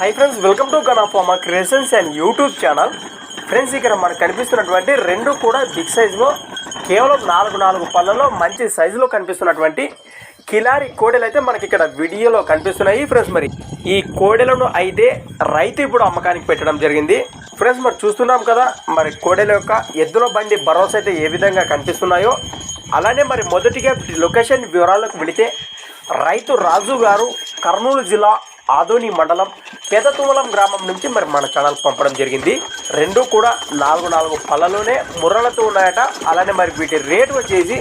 High friends welcome to గనాఫామా creations and YouTube channel friends ఇక్కడ మనకు కనిపిస్తున్నటువంటి రెండు కూడా బిగ్ సైజులో కేవలం నాలుగు నాలుగు పళ్ళలో మంచి సైజులో కనిపిస్తున్నటువంటి కిలారి కోడెలు అయితే మనకి ఇక్కడ వీడియోలో కనిపిస్తున్నాయి. ఫ్రెండ్స్ మరి ఈ కోడెలను అయితే రైతు ఇప్పుడు అమ్మకానికి పెట్టడం జరిగింది. ఫ్రెండ్స్ మరి చూస్తున్నాం కదా మరి కోడెల యొక్క ఎద్దుల బండి భరోసా అయితే ఏ విధంగా కనిపిస్తున్నాయో. అలానే మరి మొదటిగా లొకేషన్ వివరాలకు వెళితే రైతు రాజు గారు కర్నూలు జిల్లా ఆదోని మండలం పెదతుమలం గ్రామం నుంచి మరి మన ఛానల్ పంపడం జరిగింది. రెండు కూడా నాలుగు నాలుగు పళ్ళలోనే ముర్రలతో ఉన్నాయట. అలానే మరి వీటి రేటు వచ్చేసి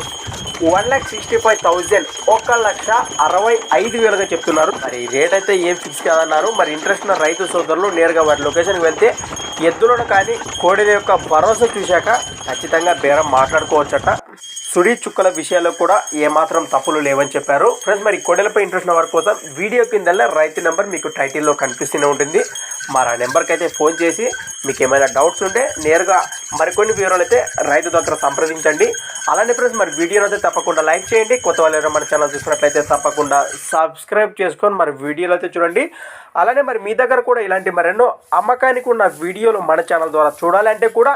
one lakh sixty five thousand ఒక లక్ష అరవై ఐదు వేలుగా చెప్తున్నారు. మరి రేట్ అయితే ఏం ఫిక్స్ కాదన్నారు. మరి ఇంట్రెస్ట్ ఉన్న రైతు సోదరులు నేరుగా వారి లొకేషన్కి వెళ్తే ఎద్దులను కానీ కోడిల యొక్క భరోసా చూశాక ఖచ్చితంగా బేరం మాట్లాడుకోవచ్చట. సుడి చుక్కల విషయాల్లో కూడా ఏమాత్రం తప్పులు లేవని చెప్పారు. ఫ్రెండ్స్ మరి కొడలపై ఇంట్రెస్ట్ ఉన్న వారి కోసం వీడియో కిందల్లా రైతు నెంబర్ మీకు టైటిల్లో కనిపిస్తూనే ఉంటుంది. మరి ఆ నెంబర్కి అయితే ఫోన్ చేసి మీకు ఏమైనా డౌట్స్ ఉంటే నేరుగా మరికొన్ని వివరాలు అయితే రైతు దగ్గర సంప్రదించండి. అలానే ఫ్రెండ్స్ మరి వీడియోని అయితే తప్పకుండా లైక్ చేయండి. కొత్త వాళ్ళు మన ఛానల్ చూసినట్లయితే తప్పకుండా సబ్స్క్రైబ్ చేసుకొని మరి వీడియోలు అయితే చూడండి. అలానే మరి మీ దగ్గర కూడా ఇలాంటి మరెన్నో అమ్మకానికి ఉన్న వీడియోలు మన ఛానల్ ద్వారా చూడాలంటే కూడా